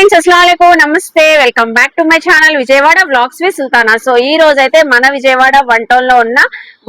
అస్సలాములైకుం నమస్తే welcome back to my channel Vijayawada blogs we Sultana. So ఈ రోజు అయితే మన విజయవాడ వన్ టౌన్లో ఉన్న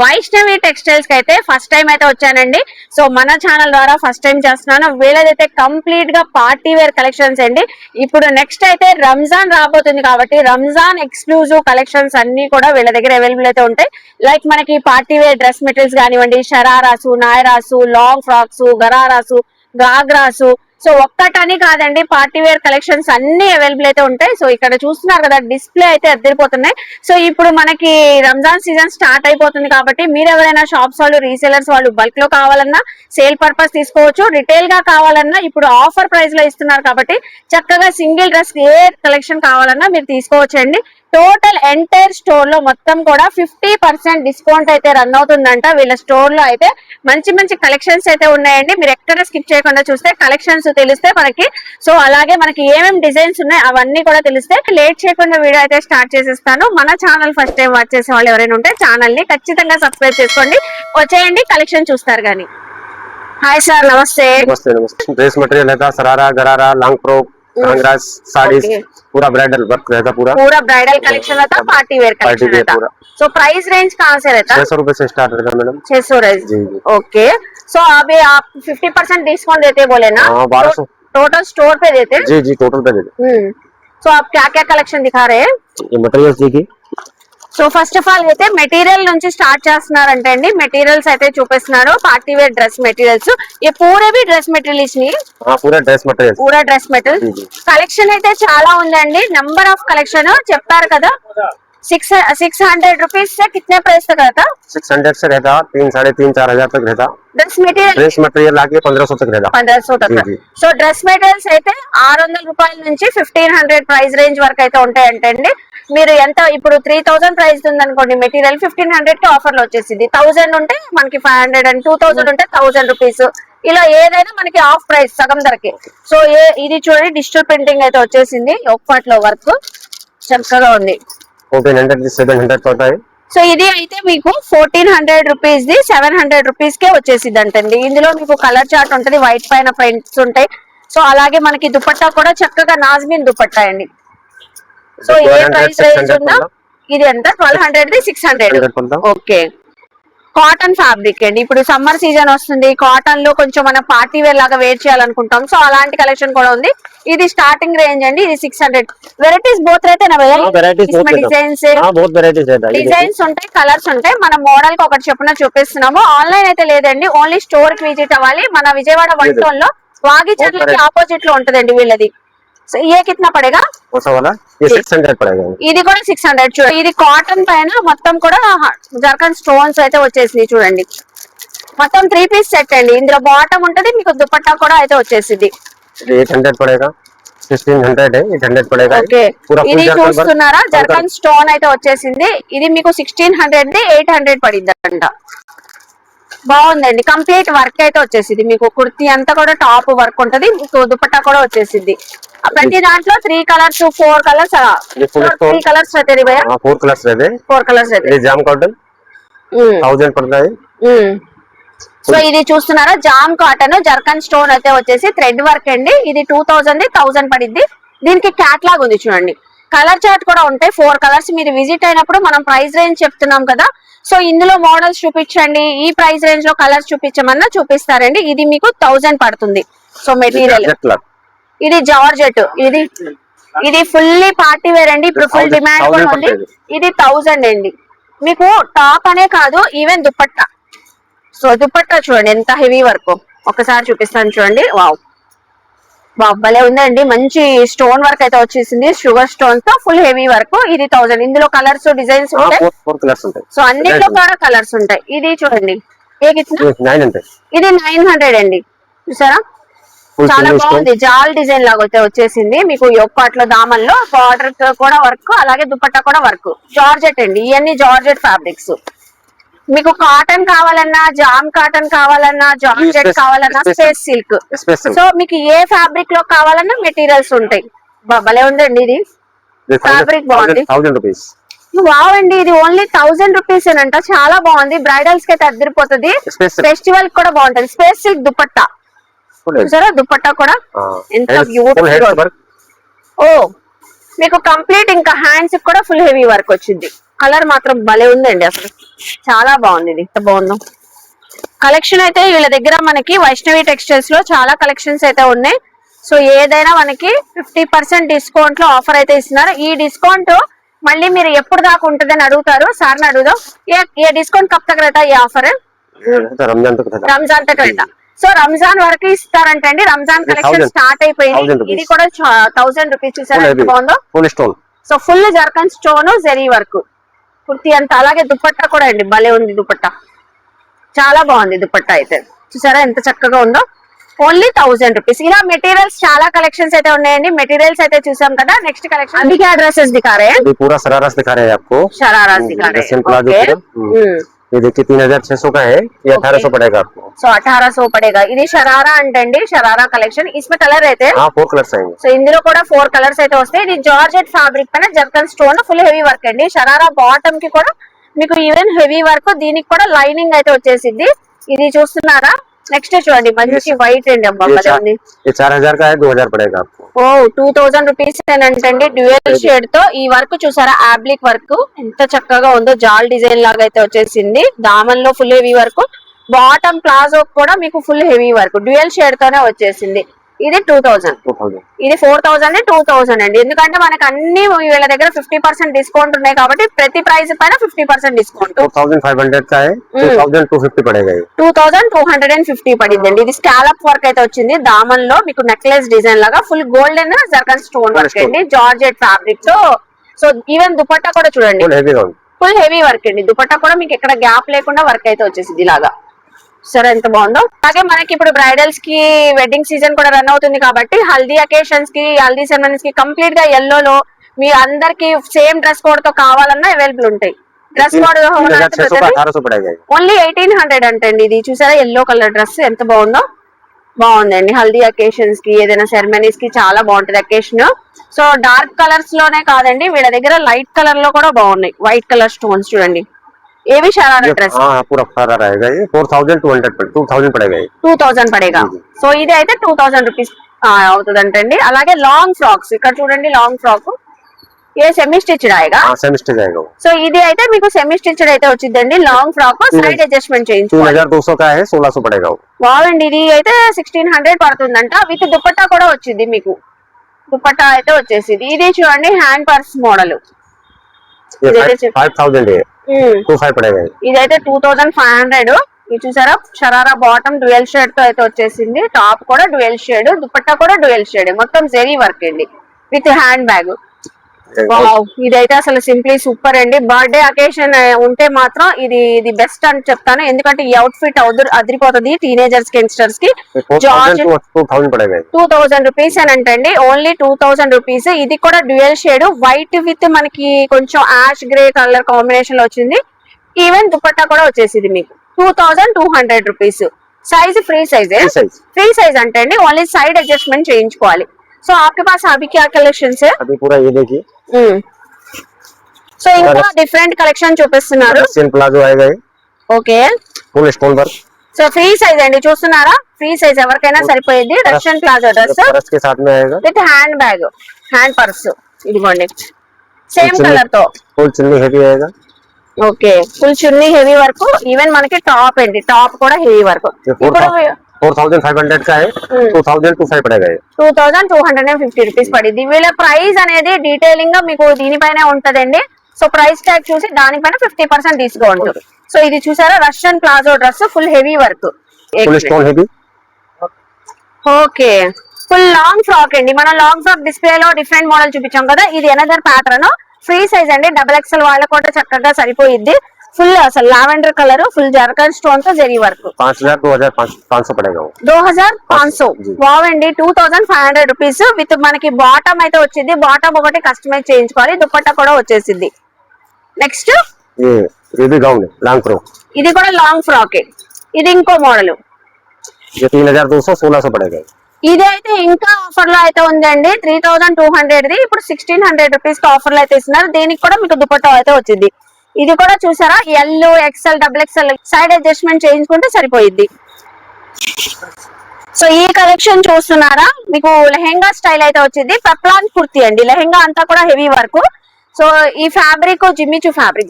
వైష్ణవి టెక్స్టైల్స్కి అయితే ఫస్ట్ టైం అయితే వచ్చానండి. సో మన ఛానల్ ద్వారా ఫస్ట్ టైం చేస్తున్నాను. వీళ్ళదైతే కంప్లీట్గా పార్టీ వేర్ కలెక్షన్స్ అండి. ఇప్పుడు నెక్స్ట్ అయితే రంజాన్ రాబోతుంది కాబట్టి రంజాన్ ఎక్స్క్లూజివ్ కలెక్షన్స్ అన్ని కూడా వీళ్ళ దగ్గర అవైలబుల్ అయితే ఉంటాయి. లైక్ మనకి పార్టీ వేర్ డ్రెస్ మెటీరియల్స్ కానివ్వండి shararas నాయరాసు long frocks ghararas ghagras so ఒక్కటని కాదండి పార్టీ వేర్ కలెక్షన్స్ అన్ని అవైలబుల్ అయితే ఉంటాయి. సో ఇక్కడ చూస్తున్నారు కదా డిస్ప్లే అయితే అద్దరిపోతున్నాయి. సో ఇప్పుడు మనకి రంజాన్ సీజన్ స్టార్ట్ అయిపోతుంది కాబట్టి మీరు ఎవరైనా షాప్స్ వాళ్ళు రీసేలర్స్ వాళ్ళు బల్క్లో కావాలన్నా సేల్ పర్పస్ తీసుకోవచ్చు. రిటైల్గా కావాలన్నా ఇప్పుడు ఆఫర్ ప్రైస్లో ఇస్తున్నారు కాబట్టి చక్కగా సింగిల్ డ్రెస్ ఏ కలెక్షన్ కావాలన్నా మీరు తీసుకోవచ్చండి. టోటల్ ఎంటైర్ స్టోర్లో మొత్తం కూడా ఫిఫ్టీ పర్సెంట్ డిస్కౌంట్ అయితే రన్ అవుతుందంట. వీళ్ళ స్టోర్లో అయితే మంచి మంచి కలెక్షన్స్ అయితే ఉన్నాయండి. మీరు ఎక్కడ స్కిప్ చేయకుండా చూస్తే కలెక్షన్స్ తెలిస్తే మనకి సో అలాగే మనకి ఏమేమి డిజైన్స్ ఉన్నాయి అవన్నీ కూడా తెలిస్తే లేట్ చేయకుండా వీడియో అయితే స్టార్ట్ చేసేస్తాను. మన ఛానల్ ఫస్ట్ టైం వాచ్ చేసే వాళ్ళు ఎవరైనా ఉంటే ఛానల్ని ఖచ్చితంగా సబ్స్క్రైబ్ చేసుకోండి. వచ్చేయండి కలెక్షన్ చూస్తారు కానీ. హాయ్ సార్ నమస్తే. నమస్తే నమస్తే. డ్రెస్ మెటీరియల్ అయితే సరారా గరారా లాంగ్ ఫ్రోక్ कांगरास साड़ी पूरा ब्राइडल वर्क रहता पूरा। पूरा ब्राइडल कलेक्शन रहता पार्टी वेयर पार्टी वेयर पूरा। सो प्राइस रेंज कहाँ से रहता? छह सौ रुपये से स्टार्ट रहता मैडम। छह सौ रेंज ओके सो अभी आप फिफ्टी परसेंट डिस्काउंट देते बोले ना? बारह सौ। टोटल स्टोर पे देते जी जी टोटल पे दे दे हम्म। सो आप क्या क्या कलेक्शन दिखा रहे हैं? ये मटेरियल देखिए। సో ఫస్ట్ ఆఫ్ ఆల్ అయితే మెటీరియల్ నుంచి స్టార్ట్ చేస్తున్నారంటే అండి మెటీరియల్స్ అయితే చూపిస్తున్నారు పార్టీ వేర్ డ్రెస్ మెటీరియల్స్ ఈ పూరవి డ్రెస్ మెటీరియల్స్ ని हाँ पूरा ड्रेस मटेरियल పూరా డ్రెస్ మెటీరియల్ जी जी కలెక్షన్ అయితే చాలా ఉందండి నంబర్ ఆఫ్ కలెక్షన్ చెప్పారు కదా సిక్స్ సిక్స్ హండ్రెడ్ రూపీస్ से कितने प्राइस तक रहता सिक्स हंड्रेड से रहता तीन साढ़े तीन चार हजार तक रहता డ్రెస్ మెటీరియల్ ड्रेस मटेरियल आके पंद्रह सौ तक रहता పంద్రహ సో తక్కువ जी, जी। సో డ్రెస్ మెటీరియల్స్ అయితే ఆరు వందల రూపాయల నుంచి ఫిఫ్టీన్ హండ్రెడ్ ప్రైస్ రేంజ్ వరకు అయితే ఉంటాయంటే అండి మీరు ఎంత ఇప్పుడు త్రీ థౌసండ్ ప్రైస్ ఉంది అనుకోండి మెటీరియల్ ఫిఫ్టీన్ హండ్రెడ్కి ఆఫర్లు వచ్చేసింది. థౌసండ్ ఉంటే మనకి five hundred and two thousand ఉంటే థౌసండ్ రూపీస్ ఇలా ఏదైనా మనకి ఆఫ్ ప్రైస్ సగం ధరకి. సో ఏ ఇది చూడండి డిజిటల్ ప్రింటింగ్ అయితే వచ్చేసింది ఒక్కట్లో వర్క్ చక్కగా ఉంది. సో ఇది అయితే మీకు fourteen hundred rupees the seven hundred rupees కే వచ్చేసింది అంటండి ఇందులో మీకు కలర్ చార్ట్ ఉంటది వైట్ పైన ప్రింట్స్ ఉంటాయి. సో అలాగే మనకి దుపట్టా కూడా చక్కగా నాజ్మిన్ దుపట్టా అండి. సో ఏ ప్రైస్ రేంజ్ ఉందా? ఇది ఎంత? Twelve hundred the six hundred okay. Cotton fabric అండి. ఇప్పుడు సమ్మర్ సీజన్ వస్తుంది. కాటన్లో కొంచెం మనం పార్టీ వేర్ లాగా వేర్ చేయాలనుకుంటాం. సో అలాంటి కలెక్షన్ కూడా ఉంది. ఇది స్టార్టింగ్ రేంజ్ అండి. ఇది six hundred varieties both designs designs ఉంటాయి కలర్స్ ఉంటాయి. మన మోడల్కి ఒకటి చెప్పిన చూపిస్తున్నాము. ఆన్లైన్ అయితే లేదండి. ఓన్లీ స్టోర్కి విజిట్ అవ్వాలి. మన విజయవాడ వన్ టోన్లో వాగిచర్లకి ఆపోజిట్లో ఉంటదండి వీళ్ళది. ये कितना पड़ेगा वाला ये ఇది కూడా సిక్స్ హండ్రెడ్ చూడండి ఇది కాటన్ పైన మొత్తం కూడా జార్ఖండ్ స్టోన్స్ అయితే వచ్చేసింది చూడండి. మొత్తం త్రీ పీస్ సెట్ అండి. ఇందులో బాటమ్ ఉంటది మీకు దుపట్టా కూడా అయితే వచ్చేసింది. ఇది చూస్తున్నారా? జర్కన్ స్టోన్ అయితే వచ్చేసింది. ఇది మీకు సిక్స్టీన్ హండ్రెడ్ ఎయిట్ హండ్రెడ్ పడిందంట. బాగుందండి. కంప్లీట్ వర్క్ అయితే వచ్చేసింది. మీకు కుర్తి అంతా కూడా టాప్ వర్క్ ఉంటది. మీకు దుపట్టా కూడా వచ్చేసింది. ప్రతి దాంట్లో three colours four colours three colours four colours four colours jam cotton. Thousand పడుతుంది. సో ఇది చూస్తున్నారా? జామ్ కాటన్ జర్కన్ స్టోన్ అయితే వచ్చేసి థ్రెడ్ వర్క్ అండి. ఇది టూ థౌసండ్ థౌసండ్ పడింది దీనికి క్యాట్లాగ్ ఉంది చూడండి. కలర్ చార్ట్ కూడా ఉంటాయి. ఫోర్ కలర్స్ మీరు విజిట్ అయినప్పుడు మనం ప్రైస్ రేంజ్ చెప్తున్నాం కదా. సో ఇందులో మోడల్స్ చూపించండి. ఈ ప్రైస్ రేంజ్లో కలర్స్ చూపించమన్నా చూపిస్తారండి. ఇది మీకు థౌజండ్ పడుతుంది. సో మెటీరియల్ ఇది జార్జెట్. ఇది ఇది ఫుల్లీ పార్టీ వేర్ అండి. ఇప్పుడు ఫుల్ డిమాండ్ కూడా ఉంది. ఇది థౌజండ్ అండి. మీకు టాప్ అనే కాదు ఈవెన్ దుప్పట్ట సో దుప్పట్టా చూడండి ఎంత హెవీ వర్క్ ఒకసారి చూపిస్తాను చూడండి. వావ్ భలే ఉందండి. మంచి స్టోన్ వర్క్ అయితే వచ్చేసింది. షుగర్ స్టోన్తో ఫుల్ హెవీ వర్క్ ఇది థౌసండ్ ఇందులో కలర్స్ డిజైన్స్ సో అన్ని కూడా కలర్స్ ఉంటాయి. ఇది చూడండి. ఇది నైన్ హండ్రెడ్ అండి. చూసారా? చాలా బాగుంది. జాల్ డిజైన్ లాగా అయితే వచ్చేసింది. మీకు యొప్పాట్లో దామన్లో బార్డర్ కూడా వర్క్ అలాగే దుపట్టా కూడా వర్క్. జార్జెట్ అండి. ఇవన్నీ జార్జెట్ ఫ్యాబ్రిక్స్. మీకు కాటన్ కావాలన్నా జామ్ కాటన్ కావాలన్నా జార్జెట్ కావాలన్నా స్పేస్ సిల్క్. సో మీకు ఏ ఫ్యాబ్రిక్లో కావాలన్నా మెటీరియల్స్ ఉంటాయి. భలే ఉందండి ఇది. Fabric బాగుంది. వావ్ అండి. ఇది ఓన్లీ థౌసండ్ రూపీస్ అంట చాలా బాగుంది. బ్రైడల్స్కి అయితే అద్దరిపోతుంది. ఫెస్టివల్ కూడా బాగుంటది. Space silk dupatta. చూసారా? దుపట్టా కూడా ఎంత ఓ మీకు కంప్లీట్ ఇంకా హ్యాండ్స్ కూడా ఫుల్ హెవీ వర్క్ వచ్చింది. కలర్ మాత్రం భలే ఉందండి అసలు. చాలా బాగుంది ఇది. బాగుంది. కలెక్షన్ అయితే వీళ్ళ దగ్గర మనకి వైష్ణవి టెక్స్టైల్స్లో చాలా కలెక్షన్స్ అయితే ఉన్నాయి. సో ఏదైనా మనకి ఫిఫ్టీ పర్సెంట్ డిస్కౌంట్లో ఆఫర్ అయితే ఇస్తున్నారు. ఈ డిస్కౌంట్ మళ్ళీ మీరు ఎప్పుడు దాకా ఉంటుంది అని అడుగుతారు? సార్ని అడుగుదాం. ఏ డిస్కౌంట్ కప్ తగ్గ ఈ ఆఫర్ రంజాన్ తగ్గ సో రంజాన్ వరకు ఇస్తారంట అండి రంజాన్ కలెక్షన్ 1000 స్టార్ట్ అయిపోయింది 1000 rupees. ఇది కూడా థౌసండ్ రూపీస్ చూసారా Full ఎంత heavy. బాగుందో full stone so full zircon stone zari work kurti అంతా అలాగే దుపట్టా కూడా అండి భలే ఉంది దుపట్టా చాలా బాగుంది దుపట్టా అయితే చూసారా ఎంత చక్కగా ఉందో ఓన్లీ థౌసండ్ రూపీస్ ఇలా మెటీరియల్స్ చాలా కలెక్షన్స్ అయితే ఉన్నాయండి మెటీరియల్స్ అయితే చూసాం కదా నెక్స్ట్ కలెక్షన్ అందుకే అడ్రసెస్ దిఖారే अभी पूरा सरारस दिखा रहे हैं आपको शरारा दिखा रहे जैसे प्लाजो हैं पूरा, हम्म। ये देखिए तीन हजार छह सौ का है ये अठारह सौ पड़ेगा आपको సో అఠారా సో పడేగా ఇది షరారా అంటండి షరారా కలెక్షన్ ఇస్మే కలర్ అయితే हाँ फोर कलर्स आएंगे సో ఇందులో కూడా ఫోర్ కలర్స్ అయితే వస్తాయి ఇది జార్జెట్ ఫ్యాబ్రిక్ పైన zircon stone full heavy work అండి షరారా బాటమ్ కి కూడా మీకు ఈవెన్ హెవీ వర్క్ దీనికి కూడా లైనింగ్ అయితే వచ్చేసింది ఇది చూస్తున్నారా నెక్స్ట్ చూడండి మంచి వైట్ అండి అబ్బా ये భలే चार ఉంది ये चार हजार का है दो हजार पड़ेगा आपको ఓ టూ థౌజండ్ రూపీస్ అంటండి డ్యూయల్ షేడ్ తో ఈ వర్క్ చూసారా ఆబ్లిక్ వర్క్ ఎంత చక్కగా ఉందో జాల్ డిజైన్ లాగా అయితే వచ్చేసింది దామన్ లో full heavy work bottom palazzo కూడా మీకు full heavy work dual shade తోనే వచ్చేసింది ఇది టూ థౌసండ్ ఇది ఫోర్ థౌసండ్ టూ థౌసండ్ అండి. ఎందుకంటే మనకి అన్ని వీళ్ళ దగ్గర ఫిఫ్టీ పర్సెంట్ డిస్కౌంట్ ఉన్నాయి కాబట్టి ప్రతి ప్రైస్ పైన fifty percent discount two thousand two hundred and fifty పడిందండి. ఇది స్కాలప్ వర్క్ అయితే వచ్చింది. దామన్లో మీకు నెక్లెస్ డిజైన్ లాగా full golden zircon stone work అండి. జార్జెట్ ఫ్యాబ్రిక్తో. సో ఈవెన్ దుపట్టా కూడా చూడండి. ఫుల్ హెవీ వర్క్ అండి. దుపట్టా కూడా మీకు ఎక్కడ గ్యాప్ లేకుండా వర్క్ అయితే వచ్చేసింది ఇలాగా. చూసారా ఎంత బాగుందో. అలాగే మనకి ఇప్పుడు బ్రైడల్స్కి వెడ్డింగ్ సీజన్ కూడా రన్ అవుతుంది కాబట్టి హల్దీ అకేషన్స్కి హల్దీ సెరమనీస్కి కంప్లీట్గా ఎల్లోలో మీ అందరికి సేమ్ డ్రెస్ కోడ్తో కావాలన్నా అవైలబుల్ ఉంటాయి. Dress code only eighteen hundred అంటండి ఇది. చూసారా? ఎల్లో కలర్ డ్రెస్ ఎంత బాగుందో? బాగుందండి. హల్దీ అకేషన్స్కి ఏదైనా సెరమనీస్కి చాలా బాగుంటది అకేషన్ సో డార్క్ కలర్స్లోనే కాదండి వీళ్ళ దగ్గర లైట్ కలర్లో కూడా బాగున్నాయి. వైట్ కలర్ స్టోన్స్ చూడండి. ये- డ్రెస్ हाँ हाँ, पूरा फरा रहेगा ये four thousand two hundred two thousand पड़ेगा ये టూ థౌసండ్ పడేగా సో ఇది అయితే టూ థౌసండ్ రూపీస్ అవుతుంది అంటండి అలాగే లాంగ్ ఫ్రాక్స్ ఇక్కడ చూడండి long frock a semi stitched ఆయగా हाँ सेमिस्टर जाएगा वो సో ఇది అయితే మీకు సెమీ స్టిచ్డ్ అయితే వచ్చిందండి లాంగ్ ఫ్రాక్ సైడ్ అడ్జస్ట్మెంట్ तीन చేయించుకోవాలి हजार दो सौ का है सोलह सौ पड़ेगा वो బాగుంది ఇది అయితే సిక్స్టీన్ హండ్రెడ్ పడుతుందంట విత్ దుపట్టా కూడా వచ్చింది మీకు దుపట్టా అయితే వచ్చేసింది ఇది చూడండి హ్యాండ్ పర్స్ మోడల్ ఇదైతే టూ థౌసండ్ ఫైవ్ హండ్రెడ్ ఇది చూసారా? షరారా బాటమ్ డ్యూయల్ షేడ్తో అయితే వచ్చేసింది. టాప్ కూడా డ్యూయల్ షేడ్ దుపట్టా కూడా డ్యూయల్ షేడ్ మొత్తం జెరీ వర్క్ అండి. విత్ హ్యాండ్ బ్యాగ్ ఇదైతే అసలు సింప్లీ సూపర్ అండి బర్త్డే అకేషన్ ఉంటే మాత్రం ఇది ఇది బెస్ట్ అని చెప్తాను ఎందుకంటే ఈ అవుట్ ఫిట్ అదిరిపోతుంది టీనేజర్స్ యంగ్స్టర్స్ కి four George thousand two thousand पड़ेगा ये టూ థౌజండ్ రూపీస్ అని అంటండి ఓన్లీ టూ థౌజండ్ రూపీస్ ఇది కూడా డ్యూయల్ షేడ్ వైట్ విత్ మనకి కొంచెం యాష్ గ్రే కలర్ కాంబినేషన్ లో వచ్చింది ఈవెన్ దుపట్టా కూడా వచ్చేసింది మీకు two thousand two hundred rupees size free size Free size. Free size అంటే అండి ఓన్లీ సైడ్ అడ్జస్ట్మెంట్ చేయించుకోవాలి సో आपके पास अभी क्या कलेक्शंस है अभी पूरा ये देखिए సో ఇంకా డిఫరెంట్ కలెక్షన్ చూపిస్తున్నారు. Palazzo okay full stone work so free size అండి చూస్తున్నారా? ఫ్రీ సైజ్ ఎవరికైనా సరిపోయేది. Russian palazzo dress with hand bag hand purse ఇదిగోండి. సేమ్ కలర్తో ఫుల్ చున్నీ హెవీ ఓకే ఫుల్ చున్నీ హెవీ వర్క్ ఈవెన్ మనకి టాప్ అండి. టాప్ కూడా హెవీ వర్క్ ఇప్పుడు फोर थाउजेंड फाइव हंड्रेड का है टू थाउजेंड टू फाइव पड़ेगा ये two thousand two hundred and fifty rupees పడింది వీళ్ళ ప్రైస్ అనేది డీటెయిలింగ్ గా మీకు దీనిపైనే ఉంటదండి సో ప్రైస్ ట్యాగ్ చూసి దానిపైన ఫిఫ్టీ పర్సెంట్ డిస్కౌంట్ సో ఇది చూసారా Russian palazzo dress full heavy work full stone heavy okay full long frock అండి మనం లాంగ్ ఫ్రాక్ డిస్ప్లే లో డిఫరెంట్ మోడల్ చూపించాం కదా ఇది ఎనదర్ ప్యాటర్న్ ఫ్రీ సైజ్ అండి డబల్ ఎక్స్ఎల్ వాళ్ళకు కూడా చక్కగా సరిపోయిద్ది ఫుల్ అసలు lavender colour full zircon stone తో జరీ వర్క్ पाँच हजार दो हजार पाँच सौ पड़ेगा वो దో హజార్ పాంచ్ సో జీ. బాగుండి two thousand five hundred rupees with మనకి బాటమ్ అయితే వచ్చింది బాటమ్ ఒకటి కస్టమైజ్ చేయించుకోవాలి దుపట్టా కూడా వచ్చేసింది నెక్స్ట్ ये ये भी गाउन है लॉन्ग फ्रॉक ఇది కూడా లాంగ్ ఫ్రాక్ ఇది ఇంకో మోడల్ ये तीन हजार दो सौ सोलह सौ पड़ेगा ఇది అయితే ఇంకా ఆఫర్ లో అయితే ఉందండి three thousand two hundred the ఇప్పుడు సిక్స్టీన్ హండ్రెడ్ రూపీస్ కి ఆఫర్ లో అయితే ఇస్తున్నారు దీనికి కూడా మీకు దుపట్టా అయితే వచ్చింది ఇది కూడా చూసారా? L XL double XL side adjustment చేయించుకుంటే సరిపోయింది సో ఈ కలెక్షన్ చూస్తున్నారా? మీకు లెహెంగా స్టైల్ అయితే వచ్చింది. పప్లాన్ కుర్తి అండి. లెహెంగా అంతా కూడా హెవీ వర్క్ సో ఈ fabric Jimmy Choo fabric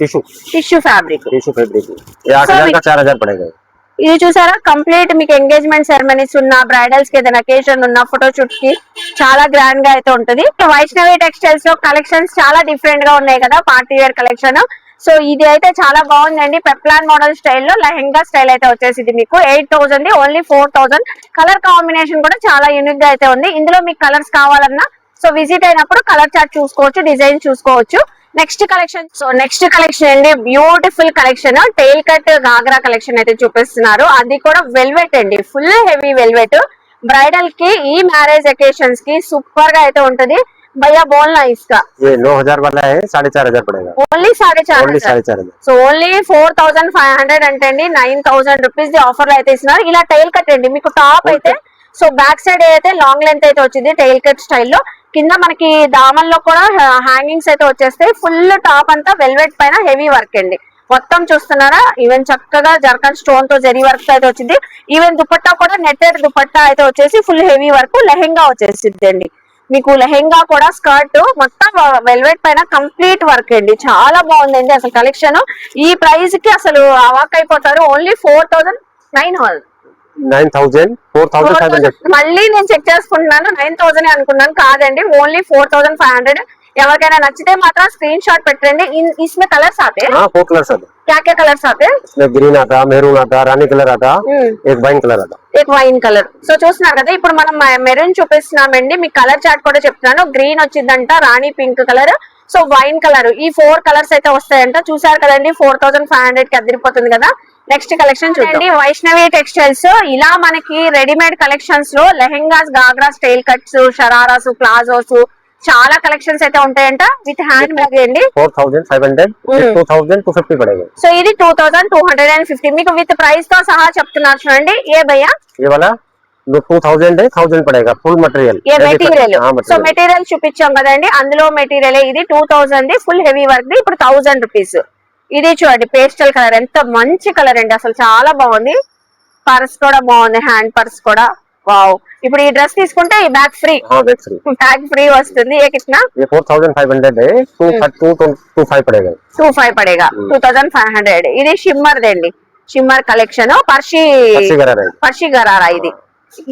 tissue tissue fabric tissue fabric ఇది చూసారా? కంప్లీట్ మీకు ఎంగేజ్మెంట్ సెరమనీస్ ఉన్న బ్రైడల్స్కి ఏదైనా అకేషన్ ఉన్న ఫోటో షూట్కి చాలా గ్రాండ్గా అయితే ఉంటుంది. వైష్ణవి టెక్స్టైల్స్లో కలెక్షన్స్ చాలా డిఫరెంట్గా ఉన్నాయి కదా పార్టీ వేర్ కలెక్షన్ సో ఇది అయితే చాలా బాగుందండి. పెప్లాన్ మోడల్ స్టైల్లో లెహెంగా స్టైల్ అయితే వచ్చేసింది మీకు. Eight thousand only four thousand colour combination కూడా చాలా యూనిక్గా అయితే ఉంది. ఇందులో మీకు కలర్స్ కావాలన్నా సో విజిట్ అయినప్పుడు కలర్ చార్ట్ చూసుకోవచ్చు డిజైన్ చూసుకోవచ్చు. next collection so next collection అండి beautiful collection tail cut ghagra collection అయితే చూపిస్తున్నారు అది కూడా వెల్వెట్ అండి ఫుల్ హెవీ వెల్వెట్ బ్రైడల్ కి ఈ మ్యారేజ్ అకేషన్స్ కి సూపర్ గా అయితే ఉంటది భయ్యా బోల్నా ఇస్కా ये नौ हजार वाला है साढ़े चार हजार पड़ेगा ఓన్లీ సాడే ओनली చార్ साढ़े चार हजार so only four thousand five hundred అంటే అండి nine thousand rupees the offer లో అయితే ఇస్తున్నారు ఇలా టైల్ కట్ అండి మీకు టాప్ అయితే సో బ్యాక్ సైడ్ అయితే లాంగ్ లెంత్ అయితే వచ్చింది టైల్ కట్ స్టైల్లో కింద మనకి దామన్లో కూడా హ్యాంగింగ్స్ అయితే వచ్చేస్తాయి. ఫుల్ టాప్ అంతా వెల్వెట్ పైన హెవీ వర్క్ అండి. మొత్తం చూస్తున్నారా? ఈవెన్ చక్కగా జర్కన్ స్టోన్తో జరీ వర్క్ అయితే వచ్చింది. ఈవెన్ దుపట్టా కూడా నెట్టెడ్ దుపట్టా అయితే వచ్చేసి ఫుల్ హెవీ వర్క్ లెహెంగా వచ్చేసింది అండి మీకు లెహెంగా కూడా స్కర్ట్ మొత్తం వెల్వెట్ పైన కంప్లీట్ వర్క్ అండి. చాలా బాగుందండి అసలు కలెక్షన్. ఈ ప్రైస్కి అసలు అవాక్ అయిపోతారు. Only four thousand nine Nine thousand four thousand five hundred మళ్ళీ నేను చెక్ చేసుకుంటున్నాను నైన్ థౌసండ్ అనుకున్నాను కాదండి only four thousand five hundred ఎవరికైనా నచ్చితే మాత్రం స్క్రీన్ షాట్ పెట్టండి ఇన్- इसमें कलर्स आते हैं हाँ फोर कलर सब क्या क्या कलर्स आते हैं इसमें ग्रीन आता मेरून आता रानी कलर आता हम्म। एक वाइन कलर आता एक వైన్ కలర్ సో చూస్తున్నారు కదా ఇప్పుడు మనం మెరూన్ చూపిస్తున్నామండి మీకు కలర్ చార్ట్ కూడా చెప్తున్నాను గ్రీన్ వచ్చిందంట రాణి pink colour so wine colour ఈ ఫోర్ కలర్స్ అయితే వస్తాయంట చూసారు కదండి ఫోర్ థౌసండ్ ఫైవ్ హండ్రెడ్ కి అదిరిపోతుంది కదా నెక్స్ట్ కలెక్షన్ చూడండి వైష్ణవి టెక్స్టైల్స్ ఇలా మనకి రెడీమేడ్ కలెక్షన్స్లో lehengas ghagra style cuts shararas palazzos చాలా కలెక్షన్స్ అయితే ఉంటాయంట. విత్ హ్యాండ్ బ్యాగ్ అండి? Four thousand five hundred two thousand two fifty పడేది సో ఇది two thousand two hundred and fifty మీకు విత్ ప్రైస్తో సహా చెప్తున్నారు చూడండి. ఏ భయ్యా? ఇవాళ two thousand thousand full material material so material చూపించాం కదండి. అందులో మెటీరియల్ ఇది two thousand full heavy work ఇప్పుడు థౌసండ్ రూపీస్ ఇది చూడండి పేస్టల్ కలర్ ఎంత మంచి కలర్ అండి. అసలు చాలా బాగుంది. పర్స్ కూడా బాగుంది. హ్యాండ్ పర్స్ కూడా. వావ్. ఇప్పుడు ఈ డ్రెస్ తీసుకుంటే ఈ బ్యాగ్ ఫ్రీ బ్యాగ్ ఫ్రీ వస్తుంది. ఏ Krishna four thousand five hundred two five పడేగా two five పడేగా. టూ థౌసండ్ ఫైవ్ హండ్రెడ్ ఇది షిమ్మర్ దండి. షిమ్మర్ కలెక్షన్ పర్షి పర్షి గరారా ఇది.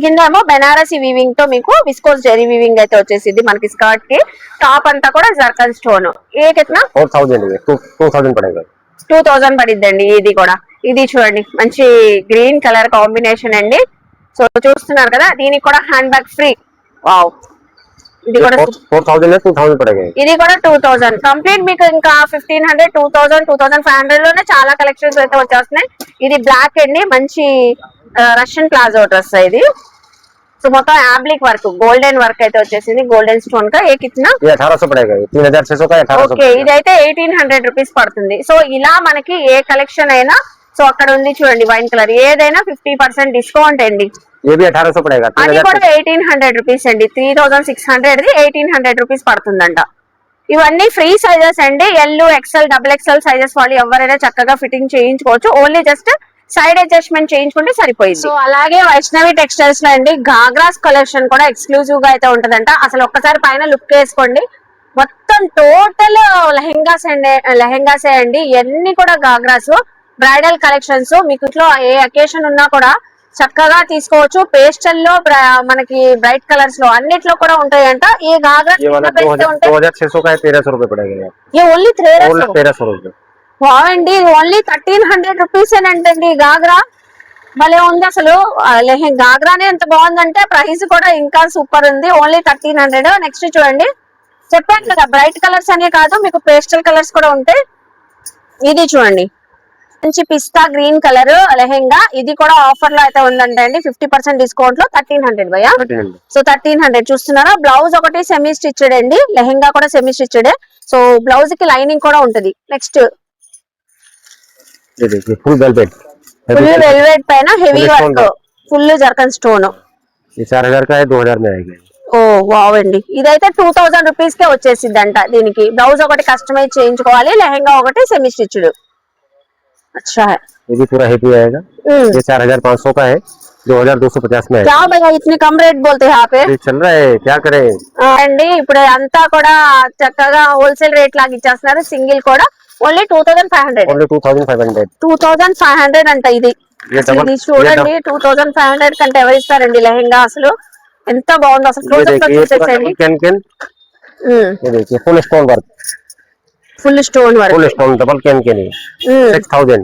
కింద ఏమో బెనారసీ వీవింగ్తో మీకు విస్కోస్ జెరీ వీవింగ్ అయితే వచ్చేసింది మనకి స్కర్ట్కి. టాప్ అంతా కూడా జర్కన్ స్టోన్ ఏ కిట్నా టూ థౌజండ్ పడిద్దండి ఇది కూడా. ఇది చూడండి. మంచి గ్రీన్ కలర్ కాంబినేషన్ అండి. సో చూస్తున్నారు కదా దీనికి కూడా హ్యాండ్ బ్యాగ్ ఫ్రీ వావ్ ఇది కూడా టూ థౌసండ్ కంప్లీట్ మీకు ఇంకా fifteen hundred two thousand two thousand five హండ్రెడ్లోనే చాలా కలెక్షన్స్ అయితే వచ్చేస్తున్నాయి. ఇది బ్లాక్ అండి. మంచి రష్యన్ ప్లాజో డ్రెస్ ఇది. సో మొత్తం ఆబ్లిక్ వర్క్ గోల్డెన్ వర్క్ అయితే వచ్చేసింది. గోల్డెన్ స్టోన్ కా? ఏ కిత్నా ఓకే అయితే ఎయిటీన్ హండ్రెడ్ రూపీస్ పడుతుంది. సో ఇలా మనకి ఏ కలెక్షన్ అయినా సో అక్కడ ఉంది చూడండి వైన్ కలర్. ఏదైనా ఫిఫ్టీ పర్సెంట్ డిస్కౌంట్ అండి. అది కూడా ఎయిటీన్ హండ్రెడ్ రూపీస్ అండి. Three thousand six hundred eighteen hundred rupees పడుతుందంట. ఇవన్నీ ఫ్రీ సైజెస్ అండి. L XL double XL sizes వాళ్ళు ఎవరైనా చక్కగా ఫిట్టింగ్ చేయించుకోవచ్చు. ఓన్లీ జస్ట్ సైడ్ అడ్జస్ట్మెంట్ చేయించుకుంటే సరిపోయింది. సో అలాగే వైష్ణవి టెక్స్టైల్స్లో అండి గాగ్రాస్ కలెక్షన్ కూడా ఎక్స్క్లూజివ్గా అయితే ఉంటదంట. అసలు ఒక్కసారి పైన లుక్ వేసుకోండి. మొత్తం టోటల్ లెహెంగాస్ అండి లెహెంగాస్ అండి. ఇవన్నీ కూడా గాగ్రాస్ బ్రైడల్ కలెక్షన్స్ మీకు ఇంట్లో ఏ అకేషన్ ఉన్నా కూడా చక్కగా తీసుకోవచ్చు. పేస్టల్లో మనకి బ్రైట్ కలర్స్లో అన్నిట్లో కూడా ఉంటాయంట. ఈ గాగ్రా ఓన్లీ త్రేరస్ బాగండి ఓన్లీ థర్టీన్ హండ్రెడ్ రూపీస్ అంటండి గాగ్రా. భలే ఉంది అసలు. గాగ్రానే ఎంత బాగుందంటే ప్రైస్ కూడా ఇంకా సూపర్ ఉంది. Only thirteen hundred. నెక్స్ట్ చూడండి. చెప్పాను కదా బ్రైట్ కలర్స్ అనే కాదు మీకు పేస్టల్ కలర్స్ కూడా ఉంటాయి. ఇది చూడండి. మంచి పిస్తా గ్రీన్ కలర్ లెహెంగా. ఇది కూడా ఆఫర్లో అయితే ఉందంటే అండి ఫిఫ్టీ పర్సెంట్ డిస్కౌంట్లో థర్టీన్ హండ్రెడ్. భయ సో థర్టీన్ హండ్రెడ్ చూస్తున్నారా? బ్లౌజ్ ఒకటి సెమీ స్టిచ్డ్ అండి. లెహెంగా కూడా సెమీ స్టిచ్డ్ సో బ్లౌజ్కి లైనింగ్ కూడా ఉంటది. నెక్స్ట్ ये देखिए फुल वेलवेट ఫుల్ వెల్వెట్ పైన heavy Full stone work full zircon stone ये चार हजार का है दो हजार में आएगा ఓ వావ్ అండి ఇదైతే టూ థౌసండ్ రూపీస్ కే వచ్చేసింది అంట దీనికి బ్లౌజ్ ఒకటి కస్టమైజ్ చేయించుకోవాలి లెహెంగా ఒకటి సెమీ స్టిచ్డ్ అచ్చా ये भी पूरा हेवी आएगा ఉమ్. ये चार हजार पाँच सौ का है दो हजार दो सौ पचास में है क्या भैया इतने कम रेट बोलते हैं यहाँ पे ये चल रहा है क्या करें ఆ, అండి ఇప్పుడు అంతా కూడా చక్కగా హోల్సేల్ రేట్ లాగా ఇచ్చేస్తున్నారు సింగిల్ కూడా only two thousand five hundred. Only two thousand five hundred. Two thousand five hundred అంట ఇది. ఇది చూడండి టూ థౌసండ్ ఫైవ్ హండ్రెడ్ కంటే ఎవరు ఇస్తారండి లెహెంగా అసలు? ఎంత బాగుంది అసలు full full stone work full stone work full stone double can can 6000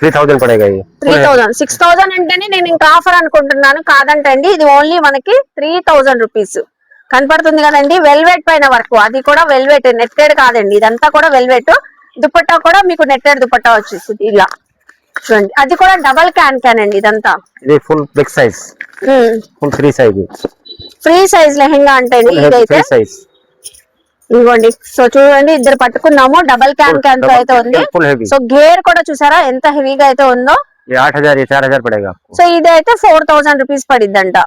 three thousand పడేగా three thousand six thousand అంటేనే నేను ఇంకా ఆఫర్ అనుకుంటున్నాను. కాదంటండి ఇది ఓన్లీ మనకి త్రీ థౌసండ్ రూపీస్ కనపడుతుంది కదండి వెల్వెట్ పైన వర్క్. అది కూడా వెల్వెట్ నెట్టెడ్ కాదండి. ఇదంతా కూడా వెల్వెట్. దుపట్టా కూడా మీకు నెట్టెడ్ దుపట్టా వచ్చేసింది ఇలా. చూడండి. అది కూడా డబల్ క్యాన్ క్యాన్ అండి ఇదంతా. Full big size. Full free size. Free size lehenga అంటే ఇదైతే. సైజ్. ఇదిగోండి. సో చూడండి ఇద్దరు పట్టుకున్నాము. డబల్ క్యాన్ క్యాన్తో అయితే ఉంది. సో గేర్ కూడా చూసారా? ఎంత హెవీగా అయితే ఉందో. ఆట్ హజార్ సో ఇది అయితే ఫోర్ థౌసండ్ రూపీస్ పడిద్దంట.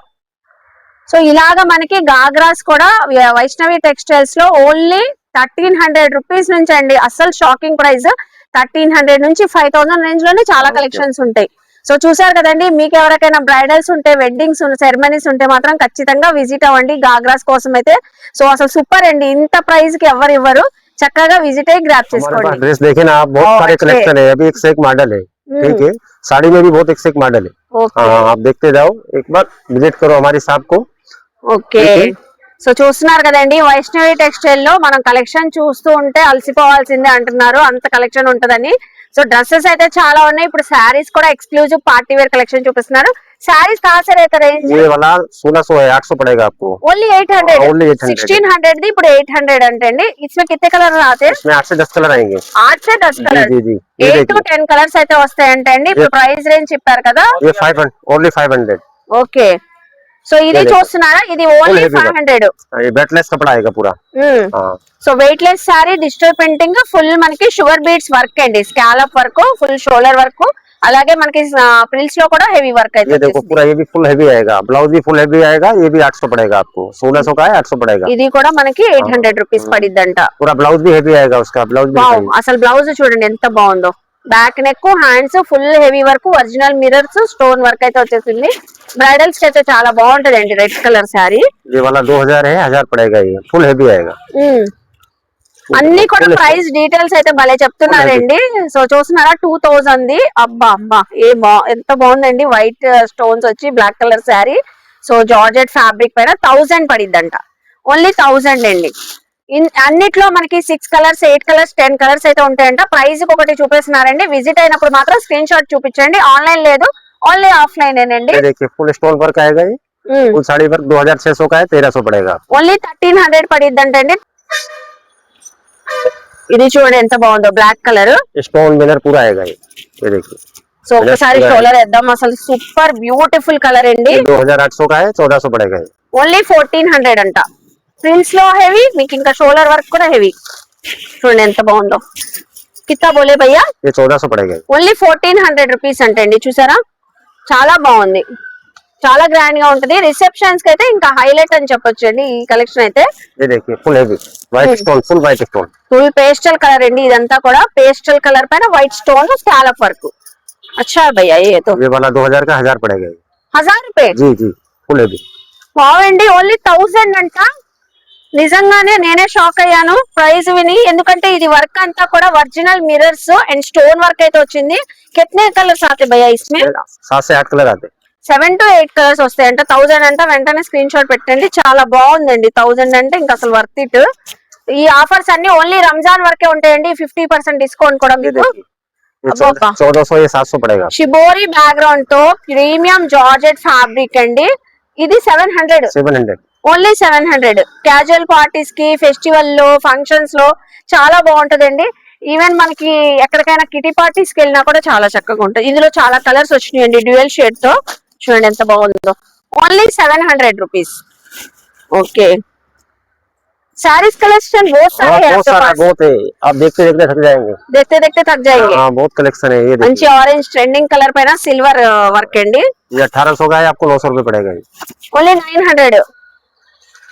సో ఇలాగ మనకి గాగ్రాస్ కూడా వ- వైష్ణవి టెక్స్టైల్స్ లో ఓన్లీ థర్టీన్ హండ్రెడ్ రూపీస్ నుంచి అండి అసలు షాకింగ్ ప్రైస్ థర్టీన్ హండ్రెడ్ నుంచి ఫైవ్ థౌసండ్ రేంజ్ లోనే చాలా Okay. కలెక్షన్స్ ఉంటాయి సో చూసారు కదండి మీకు ఎవరికైనా బ్రైడల్స్ ఉంటే వెడ్డింగ్స్ సెరమనీస్ ఉంటే మాత్రం ఖచ్చితంగా విజిట్ అవ్వండి గాగ్రాస్ కోసం అయితే సో అసలు సూపర్ అండి ఇంత ప్రైస్ కి ఎవరు ఇవ్వరు చక్కగా విజిట్ అయ్యి గ్రాప్ हमारे पास చేసుకోండి ड्रेस देखे ना आप बहुत Oh, सारे अच्छे। कलेक्शन है अभी एक से एक मॉडल है ठीक है साड़ी में भी बहुत एक से एक मॉडल है ఓకే हाँ आप देखते जाओ एक बार विजिट करो हमारी शॉप को ఓకే. సో చూస్తున్నారు కదండి వైష్ణవి టెక్స్టైల్లో మనం కలెక్షన్ చూస్తూ ఉంటే అలసిపోవాల్సిందే అంటున్నారు. అంత కలెక్షన్ ఉంటదని. సో డ్రెస్సెస్ అయితే చాలా ఉన్నాయి. ఇప్పుడు శారీస్ కూడా ఎక్స్క్లూజివ్ పార్టీ వేర్ కలెక్షన్ చూపిస్తున్నారు. శారీస్ कहां से रहता ఎయిట్ హండ్రెడ్ वाला 1600 ఇప్పుడు అంటే అండి इसमें कितने कलर आते हैं इसमें కలర్స్ అయితే అండి ఇప్పుడు ప్రైస్ రేంజ్ చెప్పారు కదా. ఓకే సో ఇది ये देखो। చూస్తున్నారా ఇది only heavy five work. Hundred ये बेटलेस कपड़ा आएगा पूरा हाँ so weightless sari digital printing full మనకి షుగర్ బీడ్స్ వర్క్ అండి scallop work full shoulder work అలాగే మనకి ప్రిల్స్ లో కూడా హెవీ వర్క్ అయితే ये देखो వచ్చేసింది. पूरा ये भी फुल हैवी आएगा ब्लाउज भी फुल हैवी आएगा ये भी आठ सौ पड़ेगा आपको सोलह सौ का है आठ सौ पड़ेगा ఇది కూడా మనకి ఎయిట్ హండ్రెడ్ రూపీస్ పడిద్దంట पूरा ब्लाउज भी हैवी आएगा उसका ब्लाउज भी వావ్ दिखाइए। అసలు బ్లౌజ్ చూడండి ఎంత బాగుందో Back neck hands full heavy work original mirrors stone work అయితే వచ్చేసింది. బ్రైడల్స్ అయితే చాలా బాగుంటది అండి red colour sari. Full heavy అన్ని కూడా ప్రైస్ డీటెయిల్స్ అయితే భలే చెప్తున్నారండి. సో చూస్తున్నారా టూ థౌజండ్ ది అబ్బా అబ్బా ఏ బా ఎంత బాగుందండి. వైట్ స్టోన్స్ uh, వచ్చి black colour sari. So georgette fabric పైన థౌజండ్ పడిద్దంట. ఓన్లీ థౌజండ్ అండి. అన్నిట్లో మనకి six colours eight colours ten colours అయితే ఉంటాయంట ప్రైస్ ఒకటి చూపిస్తున్నారండి విజిట్ అయినప్పుడు మాత్రం స్క్రీన్ షాట్ చూపించండి ఆన్లైన్ లేదు ఓన్లీ ఆఫ్లైన్ ఏనండి ये देखिए फुल स्टोन वर्क आएगा ये फुल साड़ी वर्क दो हजार छह सौ का है तेरह सौ पड़ेगा ఓన్లీ థర్టీన్ హండ్రెడ్ పడిద్దంటండి ఇది చూడండి ఎంత బాగుందో బ్లాక్ కలర్ स्टोन मिनर पूरा आएगा ये ये देखिए సో ఒకసారి Yes, షోలర్ వేద్దాం అసలు సూపర్ బ్యూటిఫుల్ కలర్ అండి ये दो हजार आठ सौ का है चौदह सौ पड़ेगा ये ఓన్లీ ఫోర్టీన్ హండ్రెడ్ అంట ప్రింట్స్లో హెవీ మీకు ఇంకా షోల్డర్ వర్క్ కూడా హెవీ చూడండి ఎంత బాగుందో. కితా బోలే భయ్యా. ఓన్లీ ఫోర్టీన్ హండ్రెడ్ రూపీస్ అంటే అండి చూసారా? చాలా బాగుంది. చాలా గ్రాండ్గా ఉంటది. రిసెప్షన్స్ అయితే ఇంకా హైలైట్ అని చెప్పొచ్చు అండి ఈ కలెక్షన్ అయితే. ఫుల్ పేస్టల్ కలర్ అండి ఇదంతా కూడా. పేస్టల్ కలర్ పైన వైట్ స్టోన్ స్కాలప్ వర్క్ అచ్చా భయ్యా హజార్ హజార్ హజార్ రూపాయ బాగుండి ఓన్లీ థౌసండ్ అంట. నిజంగానే నేనే షాక్ అయ్యాను ప్రైస్ విని ఎందుకంటే ఇది వర్క్ అంతా కూడా original mirrors and stone work అయితే వచ్చింది కితనే కలర్స్ ఆతే భయ్యా ఇస్మే सात से आठ कलर आते हैं। సెవెన్ టు ఎయిట్ కలర్స్ వస్తాయి అంటే థౌసండ్ అంటే వెంటనే స్క్రీన్ షాట్ పెట్టండి చాలా బాగుందండి థౌసండ్ అంటే ఇంకా అసలు వర్త్ ఇట్ ఈ ఆఫర్స్ అన్ని ఓన్లీ రంజాన్ వరకే ఉంటాయండి ఫిఫ్టీ పర్సెంట్ డిస్కౌంట్ కూడా ये మీకు देखिए ये अब आपका। चौदह सौ ये सात सौ पड़ेगा షిబోరి బ్యాక్గ్రౌండ్ తో ప్రీమియం జార్జెట్ ఫ్యాబ్రిక్ అండి ఇది seven hundred seven hundred only seven hundred casual parties కి ఫెస్టివల్ లో ఫంక్షన్స్ లో చాలా బాగుంటదండి ఈవెన్ మనకి ఎక్కడికైనా కిటీ పార్టీస్ కి వెళ్ళినా కూడా చాలా చక్కగా ఉంటుంది ఇందులో చాలా కలర్స్ వచ్చినాయండి డ్యూయల్ షేడ్ తో చూడండి ఎంత బాగుందో only seven hundred rupees okay saris collection बहुत हाँ सारे हैं बहुत आपके सारा पास बहुत है आप देखते देखते थक जाएंगे देखते देखते थक जाएंगे हाँ बहुत कलेक्शन है ये మంచి देखिए ఆరెంజ్ ట్రెండింగ్ కలర్ పైన సిల్వర్ వర్క్ అండి ये अठारह सौ का है आपको नौ सौ रुपये पड़ेगा ये ఓన్లీ నైన్ హండ్రెడ్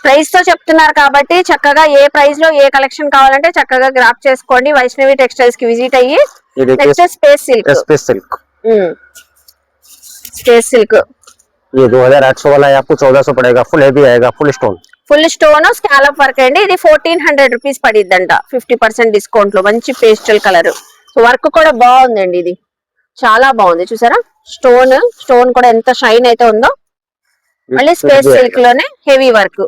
ప్రైస్ తో చెప్తున్నారు కాబట్టి చక్కగా ఏ ప్రైస్ లో ఏ కలెక్షన్ కావాలంటే చక్కగా గ్రాప్ చేసుకోండి వైష్ణవి టెక్స్టైల్స్ కి విజిట్ అయ్యి ये देखिए next space silk space silk space silk ये दो हजार आठ सौ वाला है आपको चौदह सौ पड़ेगा फुल हैवी आएगा full stone full stone scallop work అండి ఇది fourteen hundred rupees పడిద్దంట fifty percent discount లో మంచి పేస్టల్ కలర్ సో వర్క్ కూడా బాగుందండి ఇది చాలా బాగుంది చూసారా స్టోన్ స్టోన్ కూడా ఎంత షైన్ అయితే ఉందో మళ్ళీ స్పేస్ సిల్క్ లోనే హెవీ వర్క్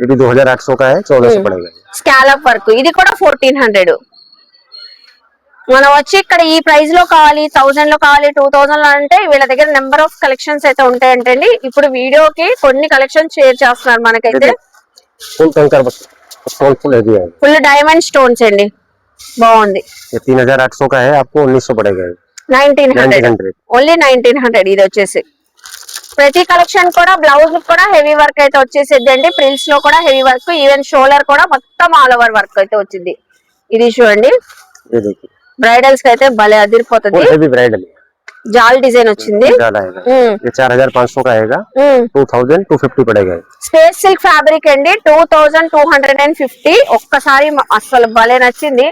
ये भी दो हजार आठ सौ का है चौदह सौ हम्म। पड़ेगा స్కాలప్ వర్క్ ఇది కూడా ఫోర్టీన్ హండ్రెడ్ మనం వచ్చి ఇక్కడ ఈ ప్రైస్ లో కావాలి థౌసండ్ లో కావాలి టూ థౌసండ్ లో అంటే వీళ్ళ దగ్గర నెంబర్ ఆఫ్ కలెక్షన్స్ అయితే ఉంటాయంటండి ఇప్పుడు వీడియోకి కొన్ని కలెక్షన్స్ షేర్ చేస్తున్నారు మనకైతే फुल कंकर स्टोन फुल हैवी आएगा ఫుల్ డైమండ్ స్టోన్స్ అండి బాగుంది ये तीन हजार आठ सौ का है आपको उन्नीस सौ पड़ेगा nineteen nineteen hundred hundred only nineteen hundred ఇది వచ్చేసి ప్రతి కలెక్షన్ కూడా బ్లౌజ్ కూడా హెవీ వర్క్ అయితే వచ్చేసిద్ది అండి ప్రిల్స్లో కూడా హెవీ వర్క్ ఈవెన్ షోల్డర్ కూడా మొత్తం ఆల్ ఓవర్ వర్క్ అయితే వచ్చింది. ఇది చూడండి. బ్రైడల్స్కి అయితే భలే అదిరిపోతుంది. फुल हैवी ब्राइडल జాల్ డిజైన్ వచ్చింది ज्यादा आएगा ఉమ్, ये चार हजार पाँच सौ का आएगा um. Two thousand two fifty पड़ेगा ये। స్పేస్ సిల్క్ ఫ్యాబ్రిక్ అండి two thousand two hundred and fifty ఒక్కసారి మ- అసలు భలే నచ్చింది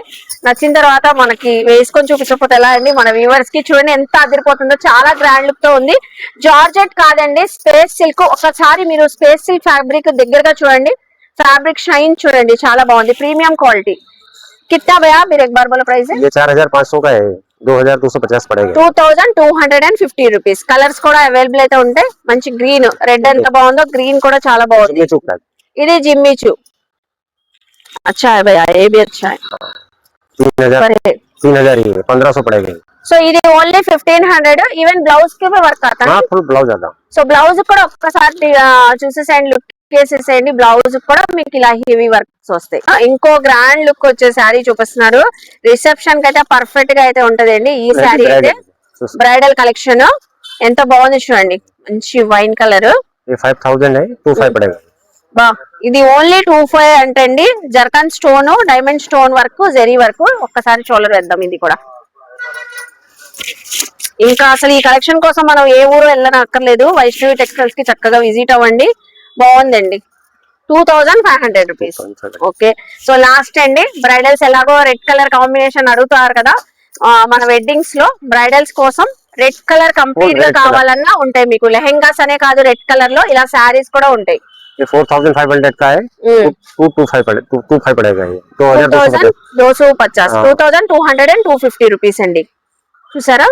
నచ్చిన తర్వాత మనకి వేసుకొని చూపించకపోతే ఎలా అండి మన వ్యూవర్స్ కి చూడండి ఎంత అదిరిపోతుందో చాలా గ్రాండ్ లుక్ తో ఉంది జార్జెట్ కాదండి స్పేస్ సిల్క్ ఒకసారి మీరు స్పేస్ సిల్క్ ఫ్యాబ్రిక్ దగ్గరగా చూడండి ఫ్యాబ్రిక్ షైన్ చూడండి చాలా బాగుంది ప్రీమియం క్వాలిటీ కిత్తా భయా మీరు ఎక్ బార్ బోలో ప్రైస్ ये चार हजार पाँच सौ का है दो हजार दो सौ पचास पड़ेगा two thousand two hundred and fifty rupees colours కూడా అవైలబుల్ అయితే ఉంటాయి మంచి గ్రీన్ రెడ్ ఎంత బాగుందో గ్రీన్ కూడా చాలా బాగుంది ये चुप का ఇది జిమ్మిచు अच्छा है भैया ये भी अच्छा है तीन हजार पर है तीन हजार ये पंद्रह सौ पड़ेगा ये। సో ఇది only fifteen hundred even blouse కి వర్క్ అవుతా हाँ फुल ब्लाउज आता సో బ్లౌజ్ కూడా ఒక్కసారి ఆ, చూసేసేయండి లుక్ వేసేసేయండి బ్లౌజ్ కూడా మీకు ఇలా హెవీ వర్క్స్ వస్తాయి. ఇంకో గ్రాండ్ లుక్ వచ్చే శారీ చూపిస్తున్నారు. రిసెప్షన్కి అయితే పర్ఫెక్ట్గా అయితే ఉంటదండి. ఈ శారీ అయితే బ్రైడల్ కలెక్షన్ ఎంత బాగుంది చూడండి. మంచి వైన్ కలర్ బా ఇది ఓన్లీ టూ ఫైవ్ అంటే అండి zircon stone diamond stone work zari work ఒక్కసారి చోలర్ వేద్దాం ఇది కూడా. ఇంకా అసలు ఈ కలెక్షన్ కోసం మనం ఏ ఊరు వెళ్ళనక్కర్లేదు. వైష్ణవి టెక్స్టైల్స్కి చక్కగా విజిట్ అవ్వండి. బాగుందండి two thousand five hundred rupees okay so last అండి బ్రైడల్స్ ఎలాగో రెడ్ కలర్ కాంబినేషన్ అడుగుతారు కదా ఆ, మన వెడ్డింగ్స్ లో బ్రైడల్స్ కోసం రెడ్ కలర్ కంప్లీట్ గా red colour. కావాలన్నా ఉంటాయి మీకు లెహెంగాస్ అనే కాదు రెడ్ కలర్ లో ఇలా శారీస్ కూడా ఉంటాయి ये फोर थाउजेंड फाइव हंड्रेड का है ఉమ్. टू टू फाइव पड़े टू टू फाइव पड़ेगा ये दो हजार టూ दो सौ థౌజండ్ पचास దోసు పచాస్ ఆ. Two thousand two hundred and two fifty rupees అండి చూసారా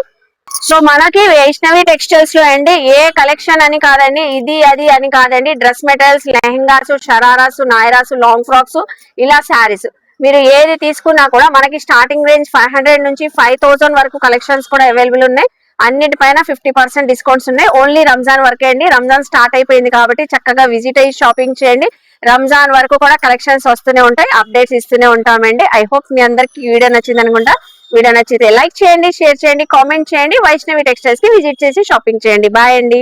సో మనకి వైష్ణవి టెక్స్టైల్స్లో అండి ఏ కలెక్షన్ అని కాదండి ఇది అది అని కాదండి. డ్రెస్ మెటీరియల్స్ లెహంగాస్ షరారాస్ నాయరాస్ లాంగ్ ఫ్రాక్స్ ఇలా శారీస్ మీరు ఏది తీసుకున్నా కూడా మనకి స్టార్టింగ్ రేంజ్ ఫైవ్ హండ్రెడ్ నుంచి ఫైవ్ థౌసండ్ వరకు కలెక్షన్స్ కూడా అవైలబుల్ ఉన్నాయి. అన్నిటిపైన ఫిఫ్టీ పర్సెంట్ డిస్కౌంట్స్ ఉన్నాయి. ఓన్లీ రంజాన్ వరకే అండి. రంజాన్ స్టార్ట్ అయిపోయింది కాబట్టి చక్కగా విజిట్ అయ్యి షాపింగ్ చేయండి. రంజాన్ వరకు కూడా కలెక్షన్స్ వస్తూనే ఉంటాయి. అప్డేట్స్ ఇస్తూనే ఉంటామండి. ఐ హోప్ మీ అందరికి వీడియో నచ్చింది అనుకుంటా వీడియో నచ్చితే లైక్ చేయండి షేర్ చేయండి కామెంట్ చేయండి. వైష్ణవి టెక్స్టైల్స్కి విజిట్ చేసి షాపింగ్ చేయండి. బాయ్ అండి.